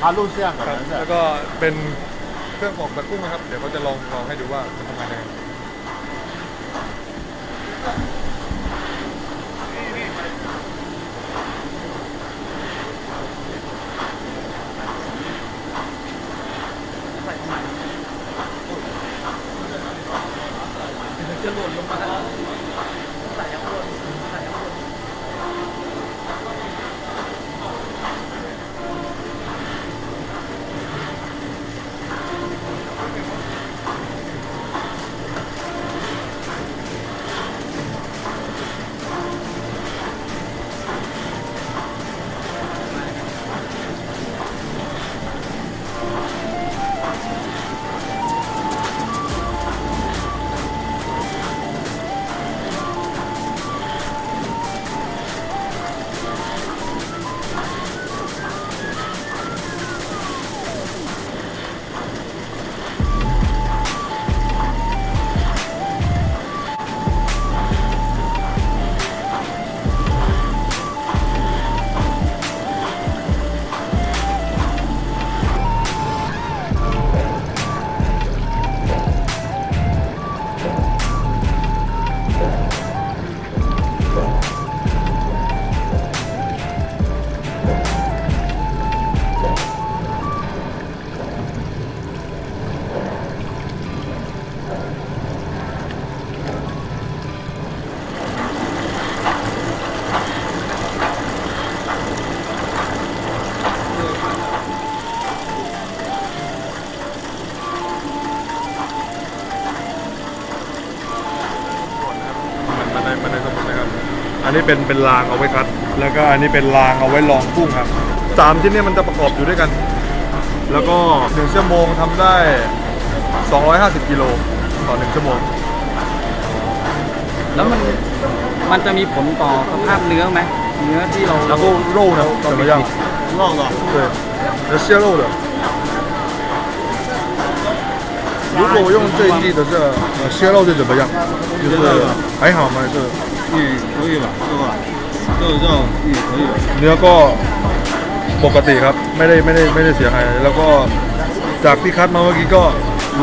พารุ่นเสี่ยงครับแล้วก็เป็นเครื่องออกแบบกุ้งนะครับ เดี๋ยวเขาจะลองลองให้ดูว่าจะทำยังไงจะหล่นลงมา อันนี้เป็นเป็นรางเอาไว้คัด แล้วก็อันนี้เป็นรางเอาไว้รองกุ้งครับสามชิ้นเนี้มันจะประกอบอยู่ด้วยกัน แล้วก็หนึ่งชั่วโมงทำได้ 250กิโลต่อหนึ่งชั่วโมง แล้วมันมันจะมีผลต่อสภาพเนื้อไหมเนื้อที่เรา 然后肉呢怎么样？肉的，对，呃，蟹肉的。如果我用这一季的这呃蟹肉是怎么样？就是还好吗？是 也可以吧，是吧？这个肉也可以。 เนื้อก็ปกติครับ ไม่ได้ไม่ได้ไม่ได้เสียหายแล้วก็จากที่คัดมาเมื่อกี้ก็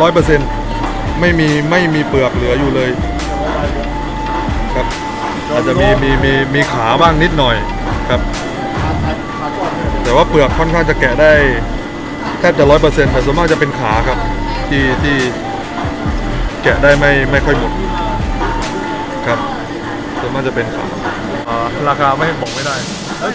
ร้อยเปอร์เซ็นต์ไม่มีไม่มีเปลือกเหลืออยู่เลยครับอาจจะมีมีมีมีขาบ้างนิดหน่อยครับ แต่ว่าเปลือกค่อนข้างจะแกะได้แทบจะร้อยเปอร์เซ็นต์แต่ส่วนมากจะเป็นขาครับ ที่ที่แกะได้ไม่ไม่ค่อยหมดครับ ส่วนมากจะเป็นขาอ่าราคาไม่บอกไม่ได้